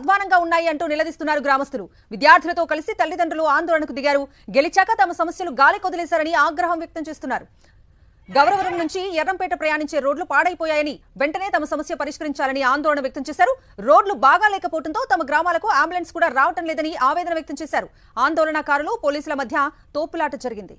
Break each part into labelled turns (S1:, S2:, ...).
S1: అధ్వానంగా ఉన్నాయి అంటూ నిలదీస్తున్నారు గ్రామస్తులు. విద్యార్థులతో కలిసి తల్లిదండ్రులు ఆందోళనకు దిగారు. గెలిచాక తమ సమస్యలు గాలి కొదిలేశారని ఆగ్రహం వ్యక్తం చేస్తున్నారు. గౌరవరం నుంచి ఎర్రంపేట ప్రయాణించే రోడ్లు పాడైపోయాయని వెంటనే తమ సమస్య పరిష్కరించాలని ఆందోళన వ్యక్తం చేశారు. రోడ్లు బాగా లేకపోవడంతో తమ గ్రామాలకు అంబులెన్స్ కూడా రావటం లేదని ఆవేదన వ్యక్తం చేశారు. ఆందోళనకారులు పోలీసుల మధ్య తోపులాట జరిగింది.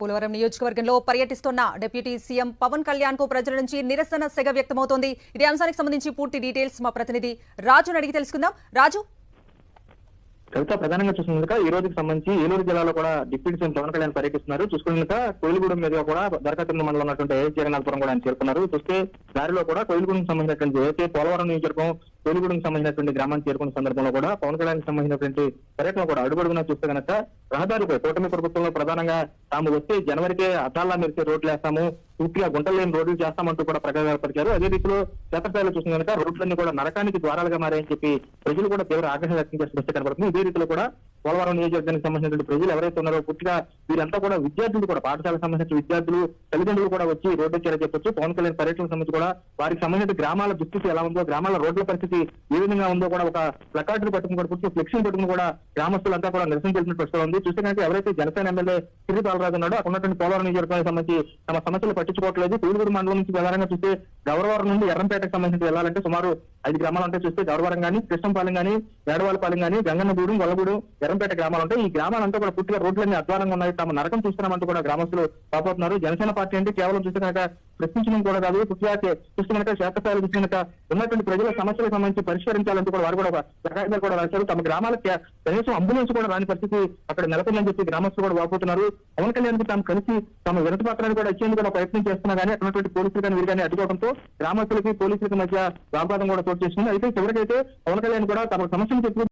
S1: పోలవరం నియోజకవర్గంలో పర్యటిస్తున్న డిప్యూటీ సీఎం పవన్ కళ్యాణ్కు ప్రజల నుంచి నిరసన సెగ వ్యక్తమవుతోంది. ఇదే అంశానికి సంబంధించి పూర్తి డీటెయిల్స్ మా ప్రతినిధి రాజును అడిగి తెలుసుకుందాం. రాజు?
S2: కవిత ప్రధానంగా చూసుకున్నాక ఈ రోజుకి సంబంధించి ఏలూరు జిల్లాలో కూడా డిప్యూటీ సీఎం పవన్ కళ్యాణ్ పర్యటిస్తున్నారు. చూసుకున్నాక కోయిలగూడెం మీదుగా కూడా దరఖాస్తు మండలం ఉన్నటువంటి ఏ జగన్నాథపురం కూడా ఆయన చేరుకున్నారు. చూస్తే దారిలో కూడా కోయిలగూడెం సంబంధించినటువంటి ఏదైతే పోలవరం నియోజకవర్గం కోయిలగూడెం సంబంధించినటువంటి గ్రామానికి చేరుకున్న సందర్భంలో కూడా పవన్ కళ్యాణ్ సంబంధించినటువంటి పర్యటన కూడా అడుగడుగునా చూస్తే కనుక రహదారిపై కూటమి ప్రభుత్వంలో ప్రధానంగా తాము వచ్చే జనవరికే అటాల్లా మెరిసే రోడ్లు వేస్తాము పూర్తిగా గుంటలు లేని రోడ్లు చేస్తామంటూ కూడా ప్రకటించారు అదే రీతిలో క్షేత్రస్థాయిలో చూసిన కనుక రోడ్లన్నీ కూడా నరకానికి ద్వారాలుగా మారాయని చెప్పి ప్రజలు కూడా తీవ్ర ఆగ్రహం వ్యక్తం చేసిన కనబడుతుంది. ఇదే రీతిలో కూడా పోలవరం నియోజకవర్గానికి సంబంధించినటువంటి ప్రజలు ఎవరైతే ఉన్నారో పూర్తిగా వీరంతా కూడా విద్యార్థులు కూడా పాఠశాలకు సంబంధించిన విద్యార్థులు తల్లిదండ్రులు కూడా వచ్చి రోడ్డు వచ్చారని చెప్పొచ్చు. పవన్ కళ్యాణ్ పర్యటనకు సంబంధించి కూడా వారికి సంబంధించిన గ్రామాల దుస్థితి ఎలా ఉందో గ్రామాల రోడ్ల పరిస్థితి ఏ విధంగా ఉందో కూడా ఒక ప్లకార్డులు పట్టుకుని కూడా పూర్తి ఫ్లెక్సింగ్ పట్టుకుని కూడా గ్రామస్తులంతా కూడా నిరసన తెలిపిన ప్రశ్న ఉంది. చూస్తే కనుక ఎవరైతే జనసేన ఎమ్మెల్యే తిరిగి బాలరాజు ఉన్నాడో అక్కడ ఉన్నటువంటి పోలవరం నియోజకవర్గానికి సంబంధించి తమ సమస్యలు పట్టించుకోవట్లేదు. తూలుగురు మండలం నుంచి ప్రధానంగా చూస్తే గౌరవరం నుండి ఎర్రంపేటకు సంబంధించి వెళ్ళాలంటే సుమారు ఐదు గ్రామాలు ఉంటాయి. చూస్తే గౌరవరం కానీ కృష్ణంపాలెం కానీ వేడవాలపాలెం కానీ గంగన్నగూడెం ఎర్ర ఎర్రంపేట గ్రామాలు ఉంటాయి. ఈ గ్రామాలంతా కూడా పూర్తిగా రోడ్లన్నీ అధ్వానంగా ఉన్నాయి. తమ నరకం చూస్తున్నామంటూ కూడా గ్రామస్తులు పాపోతున్నారు జనసేన పార్టీ అంటే కేవలం చూస్తే కనుక ప్రశ్నించడం కూడా కాదు. పూర్తిగా చూస్తే కనుక క్షేత్రస్థాయిలో చూస్తే కనుక ఉన్నటువంటి ప్రజల సమస్యలకు సంబంధించి పరిష్కరించాలంటూ కూడా వారు కూడా సహాయంగా కూడా రాశారు. తమ గ్రామాలకు కనీసం అంబులెన్స్ కూడా రాని పరిస్థితి అక్కడ నెలకొందని చెప్పి గ్రామస్తులు కూడా వాపోతున్నారు. పవన్ కళ్యాణ్ తాము కలిసి తమ వినతి పత్రాన్ని కూడా ఇచ్చేందుకు కూడా ప్రయత్నం చేస్తున్నా కానీ అక్కడ పోలీసులు కానీ వీరు కానీ అడ్డుకోవడంతో గ్రామస్తులకి పోలీసులకి మధ్య వాగ్వాదం కూడా చోటు చేసుకుంది. అయితే చివరికైతే పవన్ కళ్యాణ్ కూడా తమ సమస్యను చెప్పి